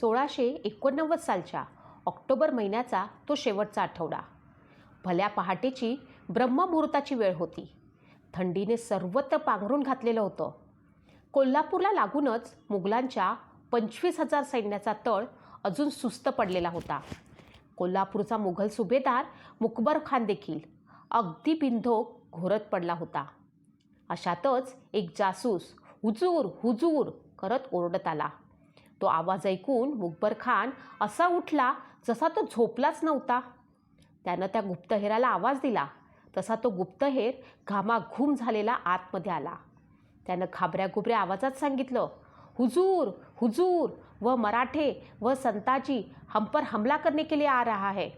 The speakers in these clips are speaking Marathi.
सोळाशे एकोणनव्वद सालच्या ऑक्टोबर महिन्याचा तो शेवटचा आठवडा. भल्या पहाटेची ब्रह्ममुहूर्ताची वेळ होती. थंडीने सर्वत्र पांघरून घातलेलं होतं. कोल्हापूरला लागूनच मुघलांच्या पंचवीस हजार सैन्याचा तळ अजून सुस्त पडलेला होता. कोल्हापूरचा मुघल सुभेदार मुकबर खान देखील अगदी बिंधोक घोरत पडला होता. अशातच एक जासूस हुजूर हुजूर करत ओरडत आला. तो आवाज ऐकून मुकबर खान असा उठला जसा तो झोपलाच नव्हता. त्यानं त्या गुप्तहेराला आवाज दिला. तसा तो गुप्तहेर घामाघूम झालेला आतमध्ये आला. त्यानं घाबऱ्याघुबऱ्या आवाजात सांगितलं हुजूर हुजूर व मराठे व संताजी हम पर हमला करने के लिए आ रहा है.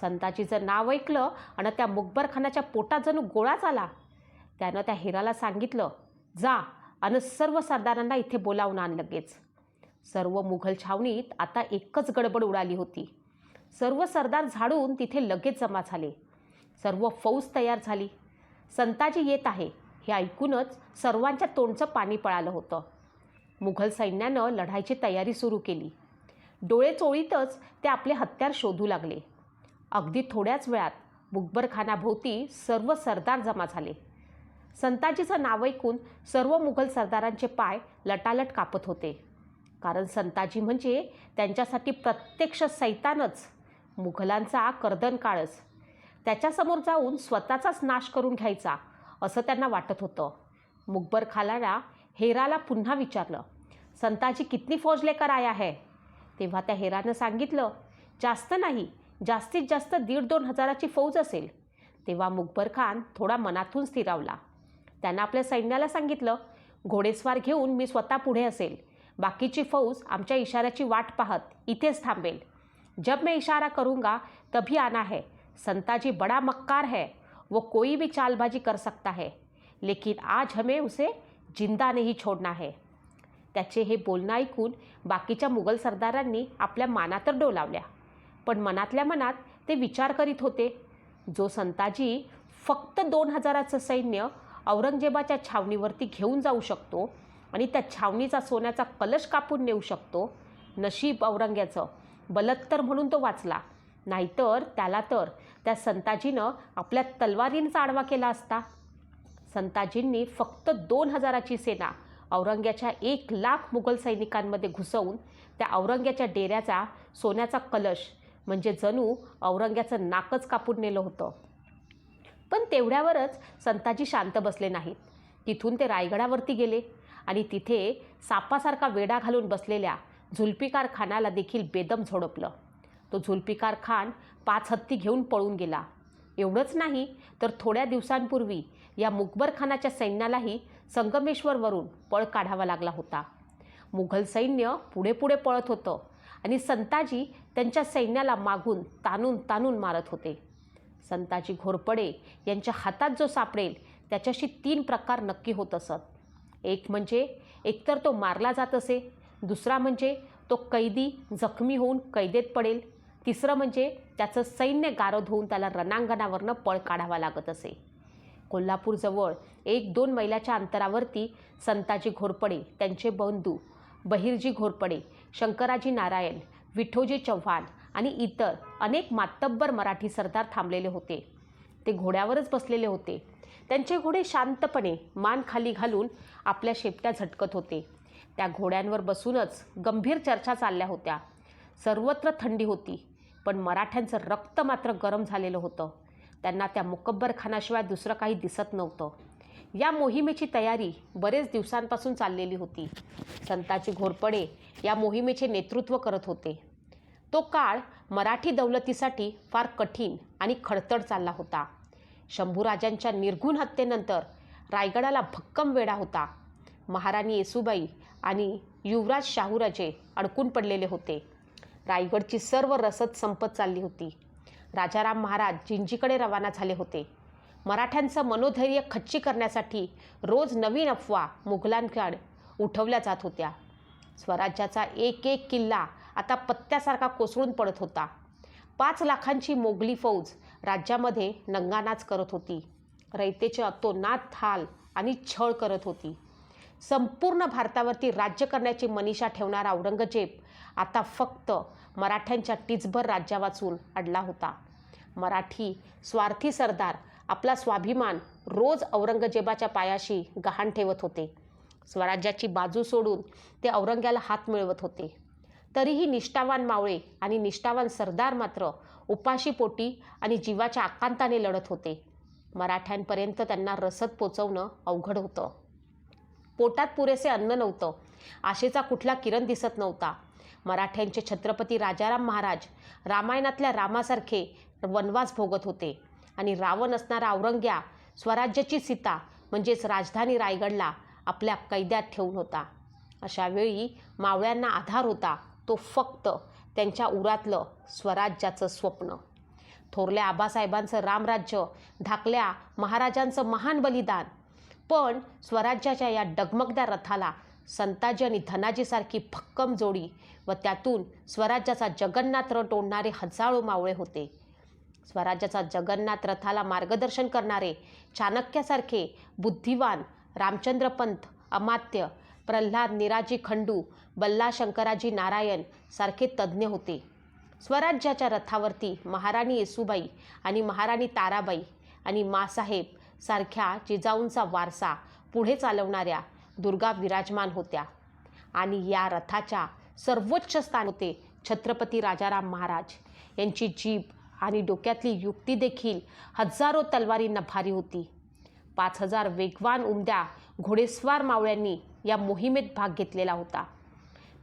संताजीचं नाव ऐकलं आणि त्या मुकबर खानाच्या पोटात जणू गोळाच आला. त्यानं त्या हिराला सांगितलं जा आणि सर्व सरदारांना इथे बोलावून आण लगेच. सर्व मुघल छावणीत आता एकच गडबड उडाली होती. सर्व सरदार झाडून तिथे लगेच जमा झाले. सर्व फौज तयार झाली. संताजी येत आहे हे ऐकूनच सर्वांच्या तोंडचं पाणी पळालं होतं. मुघल सैन्यानं लढाईची तयारी सुरू केली. डोळे चोळीतच ते आपले हत्यार शोधू लागले. अगदी थोड्याच वेळात मुकबरखानाभोवती सर्व सरदार जमा झाले. संताजीचं नाव ऐकून सर्व मुघल सरदारांचे पाय लटालट कापत होते. कारण संताजी म्हणजे त्यांच्यासाठी प्रत्यक्ष सैतानच मुघलांचा कर्दन काळच. त्याच्यासमोर जाऊन स्वतःचाच नाश करून घ्यायचा असं त्यांना वाटत होतं. मुकबर खालाला हेराला पुन्हा विचारलं संताजी कितनी फौज लेकर आया है तेव्हा त्या हेरानं सांगितलं जास्त नाही जास्तीत जास्त दीड दोन हजाराची फौज असेल. तेव्हा मुकबर खान थोडा मनातून स्थिरावला. त्यानं आपल्या सैन्याला सांगितलं घोडेस्वार घेऊन मी स्वतः पुढे असेल. बाकीची फौज आमच्या इशाऱ्याची वाट पाहत इथेच थांबेल. जब मैं इशारा करूँगा तभी आना है. संताजी बड़ा मक्कार है. वो कोई भी चालबाजी कर सकता है लेकिन आज हमें उसे जिंदा नहीं छोड़ना है. त्याचे हे बोलणं ऐकून बाकीच्या मुघल सरदारांनी आपल्या माना तर डोलावल्या. पण मनातल्या मनात ते विचार करीत होते. जो संताजी फक्त दोन हजाराचं सैन्य औरंगजेबाच्या छावणीवरती घेऊन जाऊ शकतो आणि त्या छावणीचा सोन्याचा कलश कापून नेऊ शकतो. नशीब औरंग्याचं. बलत्तर म्हणून तो वाचला. नाहीतर त्याला तर त्या संताजीनं आपल्या तलवारींचा आडवा केला असता. संताजींनी फक्त दोन हजाराची सेना औरंग्याच्या एक लाख मुघल सैनिकांमध्ये घुसवून त्या औरंग्याच्या डेऱ्याचा सोन्याचा कलश म्हणजे जणू औरंग्याचं नाकच कापून नेलं होतं. पण तेवढ्यावरच संताजी शांत बसले नाहीत. तिथून ते रायगडावरती गेले. आणि तिथे सापासारखा वेडा घालून बसलेल्या झुल्पिकार खानाला देखील बेदम झोडपलं. तो झुल्पिकार खान पाच हत्ती घेऊन पळून गेला. एवढंच नाही तर थोड्या दिवसांपूर्वी या मुकबर खानाच्या सैन्यालाही संगमेश्वरवरून पळ काढावा लागला होता. मुघल सैन्य पुढे पुढे पळत होतं आणि संताजी त्यांच्या सैन्याला मागून तानून तानून मारत होते. संताजी घोरपडे यांच्या हातात जो सापडेल त्याच्याशी तीन प्रकार नक्की होत असत. एक म्हणजे एकतर तो मारला जात असे दुसरा म्हणजे तो कैदी जखमी होऊन कैदेत पडेल तिसरं म्हणजे त्याचं सैन्य गारद होऊन त्याला रणांगणावरनं पळ काढावा लागत असे. कोल्हापूरजवळ एक दोन मैलाच्या अंतरावरती संताजी घोरपडे त्यांचे बंधू बहिर्जी घोरपडे शंकराजी नारायण विठोजी चव्हाण आणि इतर अनेक मातब्बर मराठी सरदार थांबलेले होते. ते घोड्यावरच बसलेले होते. त्यांचे घोडे शांतपणे मान खाली घालून आपल्या शेपट्या झटकत होते. त्या घोड्यांवर बसूनच गंभीर चर्चा चालल्या होत्या. सर्वत्र थंडी होती पण मराठ्यांचं रक्त मात्र गरम झालेलं होतं. त्यांना त्या मुकब्बरखानाशिवाय दुसरं काही दिसत नव्हतं. या मोहिमेची तयारी बरेच दिवसांपासून चाललेली होती. संताजी घोरपडे या मोहिमेचे नेतृत्व करत होते. तो काळ मराठी दौलतीसाठी फार कठीण आणि खडतड चालला होता. शंभूराजांच्या निर्घुण हत्येनंतर रायगडाला भक्कम वेढा होता. महाराणी येसुबाई आणि युवराज शाहूराजे अडकून पडलेले होते. रायगडची सर्व रसद संपत चालली होती. राजाराम महाराज जिंजीकडे रवाना झाले होते. मराठ्यांचं मनोधैर्य खच्ची करण्यासाठी रोज नवीन अफवा मुघलांकड उठवल्या जात होत्या. स्वराज्याचा एक एक किल्ला आता पत्त्यासारखा कोसळून पडत होता. पाच लाखांची मोगली फौज राज्यामध्ये नंगानाच करत होती. रयतेचे अतोनात हाल आणि छळ करत होती. संपूर्ण भारतावरती राज्य करण्याची मनीषा ठेवणारा औरंगजेब आता फक्त मराठ्यांच्या टिचभर राज्या वाचून अडला होता. मराठी स्वार्थी सरदार आपला स्वाभिमान रोज औरंगजेबाच्या पायाशी गहाण ठेवत होते. स्वराज्याची बाजू सोडून ते औरंग्याला हात मिळवत होते. तरीही निष्ठावान मावळे आणि निष्ठावान सरदार मात्र उपाशीपोटी आणि जीवाच्या आकांताने लढत होते. मराठ्यांपर्यंत त्यांना रसद पोचवणं अवघड होतं. पोटात पुरेसे अन्न नव्हतं. आशेचा कुठला किरण दिसत नव्हता. मराठ्यांचे छत्रपती राजाराम महाराज रामायणातल्या रामासारखे वनवास भोगत होते आणि रावण असणारा औरंग्या स्वराज्याची सीता म्हणजेच राजधानी रायगडला आपल्या कैद्यात ठेवून होता. अशावेळी मावळ्यांना आधार होता तो फक्त त्यांच्या उरातलं स्वराज्याचं स्वप्न. थोरल्या आबासाहेबांचं रामराज्य धाकल्या महाराजांचं महान बलिदान. पण स्वराज्याच्या या डगमगद्या रथाला संताजी आणि धनाजीसारखी भक्कम जोडी व त्यातून स्वराज्याचा जगन्नाथ रथ ओढणारे हजारो मावळे होते. स्वराज्याचा जगन्नाथ रथाला मार्गदर्शन करणारे चाणक्यासारखे बुद्धिवान रामचंद्रपंत अमात्य प्रल्हाद निराजी खंडू बल्ला शंकराजी नारायण सारखे तज्ज्ञ होते. स्वराज्याच्या रथावरती महाराणी येसूबाई आणि महाराणी ताराबाई आणि मासाहेब सारख्या जिजाऊंचा वारसा पुढे चालवणाऱ्या दुर्गा विराजमान होत्या. आणि या रथाच्या सर्वोच्च स्थान होते छत्रपती राजाराम महाराज. यांची जीभ आणि डोक्यातली युक्ती देखील हजारो तलवारींना भारी होती. पाच हजार वेगवान उमद्या घोडेस्वार मावळ्यांनी या मोहिमेत भाग घेतलेला होता.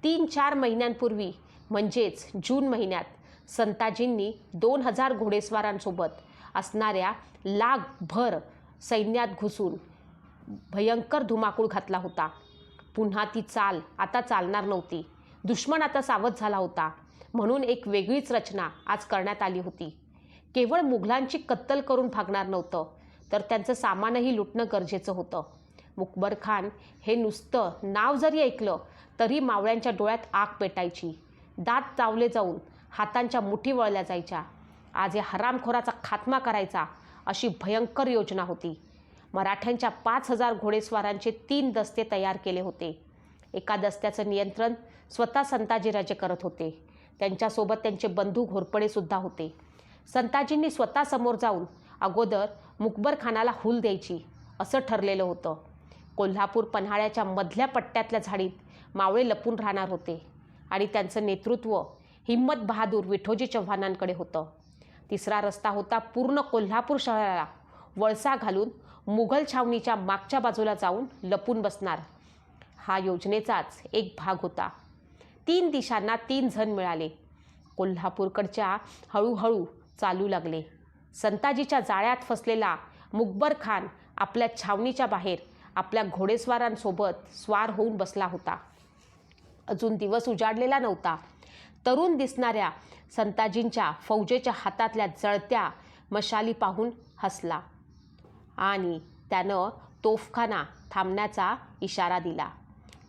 तीन चार महिन्यांपूर्वी म्हणजेच जून महिन्यात संताजींनी दोन हजार घोडेस्वारांसोबत असणाऱ्या लाखभर सैन्यात घुसून भयंकर धुमाकूळ घातला होता. पुन्हा ती चाल आता चालणार नव्हती. दुश्मन आता सावध झाला होता म्हणून एक वेगळीच रचना आज करण्यात आली होती. केवळ मुघलांची कत्तल करून भागणार नव्हतं तर त्यांचं सामानही लुटणं गरजेचं होतं. मुकबर खान हे नुसतं नाव जरी ऐकलं तरी मावळ्यांच्या डोळ्यात आग पेटायची. दात चावले जाऊन हातांच्या मुठी वळल्या जायच्या. आज या हरामखोराचा खात्मा करायचा अशी भयंकर योजना होती. मराठ्यांच्या पाच हजार घोडेस्वारांचे तीन दस्ते तयार केले होते. एका दस्त्याचं नियंत्रण स्वतः संताजीराजे करत होते. त्यांच्यासोबत त्यांचे बंधू घोरपडेसुद्धा होते. संताजींनी स्वतः समोर जाऊन अगोदर मुकबर खानाला हूल द्यायची असं ठरलेलं होतं. कोल्हापूर पन्हाळ्याच्या मधल्या पट्ट्यातल्या झाडीत मावळे लपून राहणार होते आणि त्यांचं नेतृत्व हिम्मत बहादूर विठोजी चव्हाणांकडे होतं. तिसरा रस्ता होता पूर्ण कोल्हापूर शहराला वळसा घालून मुघल छावणीच्या मागच्या बाजूला जाऊन लपून बसणार. हा योजनेचाच एक भाग होता. तीन दिशांना तीन जण मिळाले. कोल्हापूरकडच्या हळूहळू चालू लागले. संताजीच्या जाळ्यात फसलेला मुकबर खान आपल्या छावणीच्या बाहेर आपल्या घोडेस्वारांसोबत स्वार होऊन बसला होता. अजून दिवस उजाडलेला नव्हता. तरुण दिसणाऱ्या संताजींच्या फौजेच्या हातातल्या जळत्या मशाली पाहून हसला आणि त्यानं तोफखाना थांबण्याचा इशारा दिला.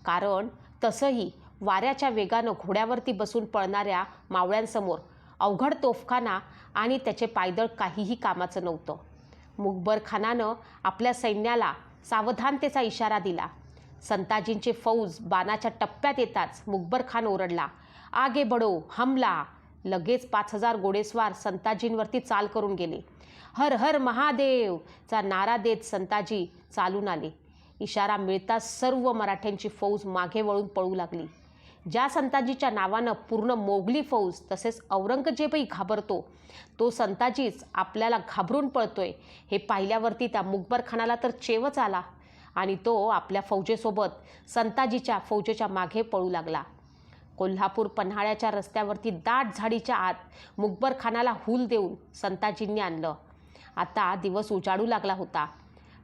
कारण तसंही वाऱ्याच्या वेगानं घोड्यावरती बसून पळणाऱ्या मावळ्यांसमोर अवघड तोफखाना आणि त्याचे पायदळ काहीही कामाचं नव्हतं. मुकबर खानानं आपल्या सैन्याला सावधानतेचा इशारा दिला. संताजींचे फौज बाणाच्या टप्प्यात येताच मुकबर खान ओरडला आगे बडो हमला. लगेच पाच हजार घोडेस्वार संताजींवरती चाल करून गेले. हर हर महादेव! चा नारा देत संताजी चालून आले. इशारा मिळताच सर्व मराठ्यांची फौज मागे वळून पळू लागली. ज्या संताजीच्या नावानं पूर्ण मोगली फौज तसेच औरंगजेबही घाबरतो तो संताजीच आपल्याला घाबरून पळतोय. हे पाहिल्यावरती त्या मुकबर खानाला तर चेवच आला आणि तो आपल्या फौजेसोबत संताजीच्या फौजेच्या मागे पळू लागला. कोल्हापूर पन्हाळ्याच्या रस्त्यावरती दाट झाडीच्या आत मुकबर खानाला हूल देऊन संताजींनी आणलं. आता दिवस उजाडू लागला होता.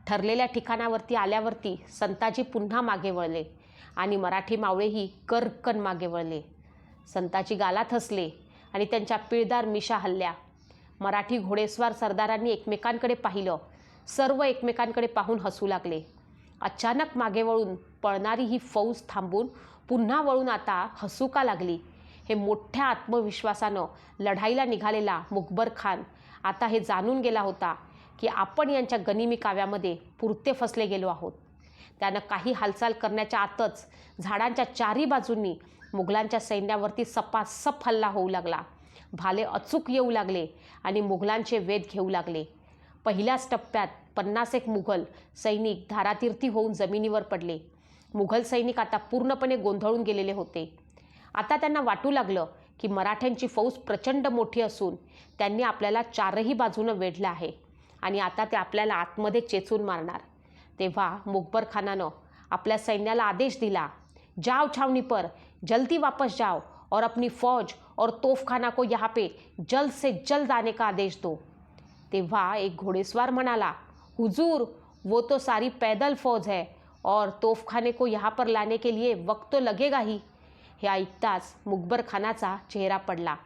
ठरलेल्या ठिकाणावरती आल्यावरती संताजी पुन्हा मागे वळले. आणि मराठी मावळेही करकन मागे वळले. संताची गाला थसले आणि त्यांच्या पिळदार मिशा हल्ल्या. मराठी घोडेस्वार सरदारांनी एकमेकांकडे पाहिलं. सर्व एकमेकांकडे पाहून हसू लागले. अचानक मागे वळून पळणारी ही फौज थांबून पुन्हा वळून आता हसू का लागली? हे मोठ्या आत्मविश्वासानं लढाईला निघालेला मुकबर खान आता हे जाणून गेला होता की आपण यांच्या गनिमी काव्यामध्ये पुरते फसले गेलो आहोत. त्यानं काही हालचाल करण्याच्या आतच झाडांच्या चारी बाजूंनी मुघलांच्या सैन्यावरती सपासप हल्ला होऊ लागला. भाले अचूक येऊ लागले आणि मुघलांचे वेध घेऊ लागले. पहिल्याच टप्प्यात पन्नास एक मुघल सैनिक धारातीर्थी होऊन जमिनीवर पडले. मुघल सैनिक आता पूर्णपणे गोंधळून गेलेले होते. आता त्यांना वाटू लागलं की मराठ्यांची फौज प्रचंड मोठी असून त्यांनी आपल्याला चारही बाजूनं वेढलं आहे आणि आता ते आपल्याला आतमध्ये चेचून मारणार. तेव्हा मुकबर खानानं आपल्या सैन्याला आदेश दिला जाओ छावनी पर जल्दी वापस जाओ और अपनी फौज और तोफखाना को यहाँ पे जल्द से जल्द आने का आदेश दो। तेव्हा एक घोडेस्वार म्हणाला हुजूर वो तो सारी पैदल फौज है और तोफखाने को यहाँ पर लाने के लिए वक्त तो लगेगा ही। हे ऐकताच मुकबर खानाचा चेहरा पडला.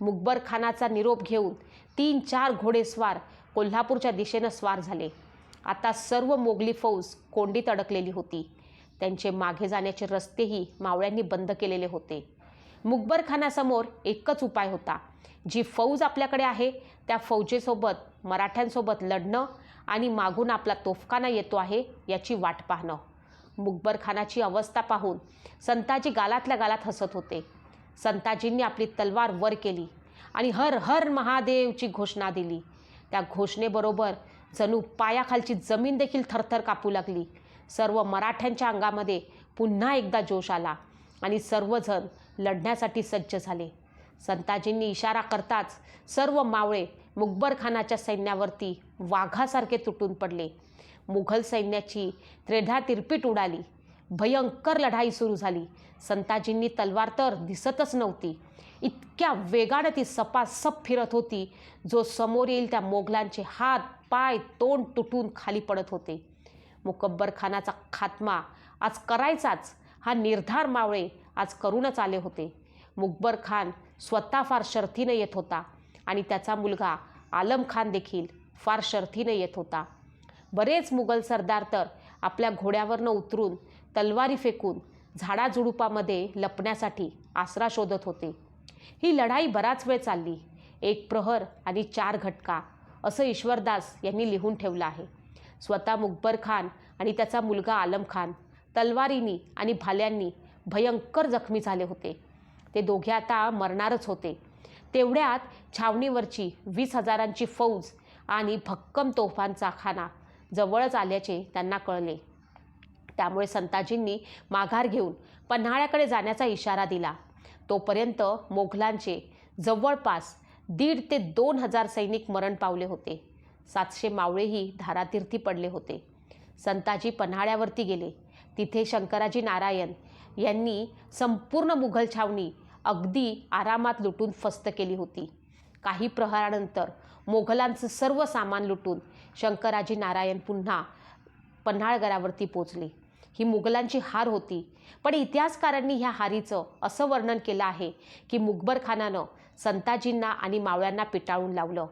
मुकबर खानाचा निरोप घेऊन तीन चार घोडेस्वार कोल्हापूरच्या दिशेनं स्वार झाले. आता सर्व मोगली फौज कोंडीत अडकलेली होती. त्यांचे मागे जाण्याचे रस्तेही मावळ्यांनी बंद केलेले होते. मुकबर खानासमोर एकच उपाय होता. जी फौज आपल्याकडे आहे त्या फौजेसोबत मराठ्यांसोबत लढणं आणि मागून आपला तोफखाना येतो आहे याची वाट पाहणं. मुकबर खानाची अवस्था पाहून संताजी गालातल्या गालात हसत होते. संताजींनी आपली तलवार वर केली आणि हर हर महादेवची घोषणा दिली. त्या घोषणेबरोबर जणू पायाखालची जमीन देखील थरथर कापू लागली. सर्व मराठ्यांच्या अंगामध्ये पुन्हा एकदा जोश आला आणि सर्वजण लढण्यासाठी सज्ज झाले. संताजींनी इशारा करताच सर्व मावळे मुकबरखानाच्या सैन्यावरती वाघासारखे तुटून पडले. मुघल सैन्याची त्रेढा तिरपीट उडाली. भयंकर लढाई सुरू झाली. संताजींनी तलवार तर दिसतच नव्हती. इतक्या वेगानं ती सपासप फिरत होती जो समोर येईल त्या मोगलांचे हात पाय तोंड तुटून खाली पडत होते. मुकब्बर खानाचा खात्मा आज करायचाच हा निर्धार मावळे आज करूनच आले होते. मुकबर खान स्वतः फार शर्थीनं येत होता आणि त्याचा मुलगा आलम खान देखील फार शर्थीनं येत होता. बरेच मुघल सरदार तर आपल्या घोड्यावरनं उतरून तलवारी फेकून झाडाझुडुपामध्ये लपण्यासाठी आसरा शोधत होते. ही लढाई बराच वेळ चालली. एक प्रहर आणि चार घटका. असं ईश्वरदास यांनी लिहून ठेवलं आहे. स्वतः मुकबर खान आणि त्याचा मुलगा आलम खान तलवारींनी आणि भाल्यांनी भयंकर जखमी झाले होते. ते दोघे आता मरणारच होते. तेवढ्यात छावणीवरची वीस हजारांची फौज आणि भक्कम तोफांचा खाना जवळच आल्याचे त्यांना कळले. त्यामुळे संताजींनी माघार घेऊन पन्हाळ्याकडे जाण्याचा इशारा दिला. तोपर्यंत मोघलांचे जवळपास दीड ते दोन हजार सैनिक मरण पावले होते. सातशे मावळेही धारातीर्थी पडले होते. संताजी पन्हाळ्यावरती गेले. तिथे शंकराजी नारायण यांनी संपूर्ण मुघल छावणी अगदी आरामात लुटून फस्त केली होती. काही प्रहारानंतर मोघलांचं सर्व सामान लुटून शंकराजी नारायण पुन्हा पन्हाळगडावरती पोचले. ही मुघलांची हार होती. पण इतिहासकारांनी ह्या हारीचं असं वर्णन केलं आहे की मुकबर खानानं संताजींना आणि मावळ्यांना पिटाळून लावलं.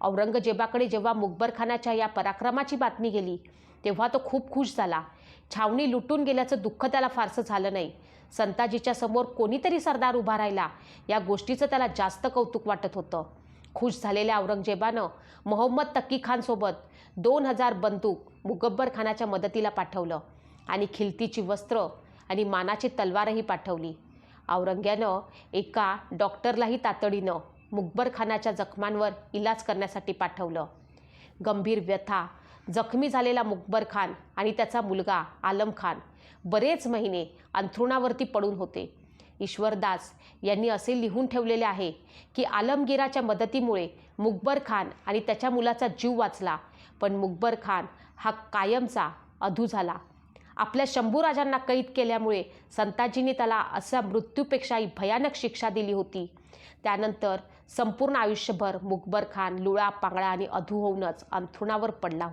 औरंगजेबाकडे जेव्हा मुकबर खानाच्या या पराक्रमाची बातमी गेली तेव्हा तो खूप खुश झाला. छावणी लुटून गेल्याचं दुःख त्याला फारसं झालं नाही. संताजीच्या समोर कोणीतरी सरदार उभा राहिला या गोष्टीचं त्याला जास्त कौतुक वाटत होतं. खुश झालेल्या औरंगजेबानं मोहम्मद तक्की खानसोबत दोन हजार बंदूक मुगब्बर खानाच्या मदतीला पाठवलं. आणि खिलतीची वस्त्र आणि मानाची तलवारही पाठवली. औरंग्यानं एका डॉक्टरलाही तातडीनं मुकबर खानाच्या जखमांवर इलाज करण्यासाठी पाठवलं. गंभीर व्यथा जखमी झालेला मुकबर खान आणि त्याचा मुलगा आलम खान बरेच महिने अंथरुणावरती पडून होते. ईश्वरदास यांनी असे लिहून ठेवलेले आहे की आलमगिराच्या मदतीमुळे मुकबर खान आणि त्याच्या मुलाचा जीव वाचला पण मुकबर खान हा कायमचा अधू झाला. आपल्या शंभूराजांना कैद केल्यामुळे संताजींनी त्याला असा मृत्यूपेक्षाही भयानक शिक्षा दिली होती. त्यानंतर संपूर्ण आयुष्यभर मुकबर खान लुळा पांगळा आणि अधू होऊनच अंथरुणावर पडला होता.